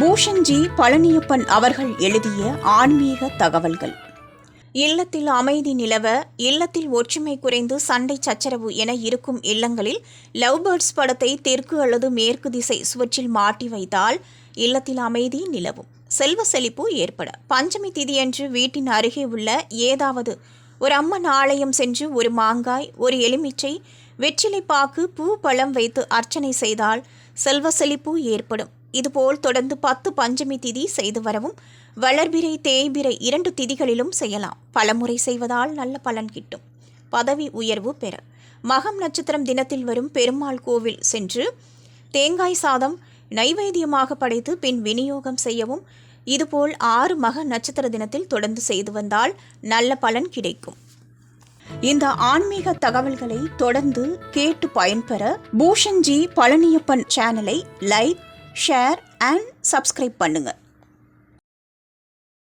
பூஷன்ஜி பழனியப்பன் அவர்கள் எழுதிய ஆன்மீக தகவல்கள். இல்லத்தில் அமைதி நிலவ இல்லத்தில் ஒற்றுமை குறைந்து சண்டை சச்சரவு என இருக்கும் இல்லங்களில் லவ் பேர்ட்ஸ் படத்தை தெற்கு அல்லது மேற்கு திசை சுவற்றில் மாட்டி வைத்தால் இல்லத்தில் அமைதி நிலவும். செல்வ செழிப்பு ஏற்பட. பஞ்சமி திதியன்று வீட்டின் அருகே உள்ள ஏதாவது ஒரு அம்மன் ஆலயம் சென்று ஒரு மாங்காய் ஒரு எலுமிச்சை வெற்றிலை பாக்கு பூ பழம் வைத்து அர்ச்சனை செய்தால் செல்வ செழிப்பு ஏற்படும். இதுபோல் தொடர்ந்து பத்து பஞ்சமி திதி செய்து வரவும் வளர்பிறை தேய்பிறை இரண்டு திதிகளிலும் செய்யலாம். பலமுறை செய்வதால் நல்ல பலன் கிட்டும். பதவி உயர்வு பெற. மகம் நட்சத்திரம் தினத்தில் வரும் பெருமாள் கோவில் சென்று தேங்காய் சாதம் நைவேத்தியமாக படைத்து பின் விநியோகம் செய்யவும் இதுபோல் ஆறு மக நட்சத்திர தினத்தில் தொடர்ந்து செய்து வந்தால் நல்ல பலன் கிடைக்கும். இந்த ஆன்மீக தகவல்களை தொடர்ந்து கேட்டு பயன்பெற பூஷன்ஜி பழனியப்பன் சேனலை லைக் ஷேர் அண்ட் சப்ஸ்கிரைப் பண்ணுங்கள்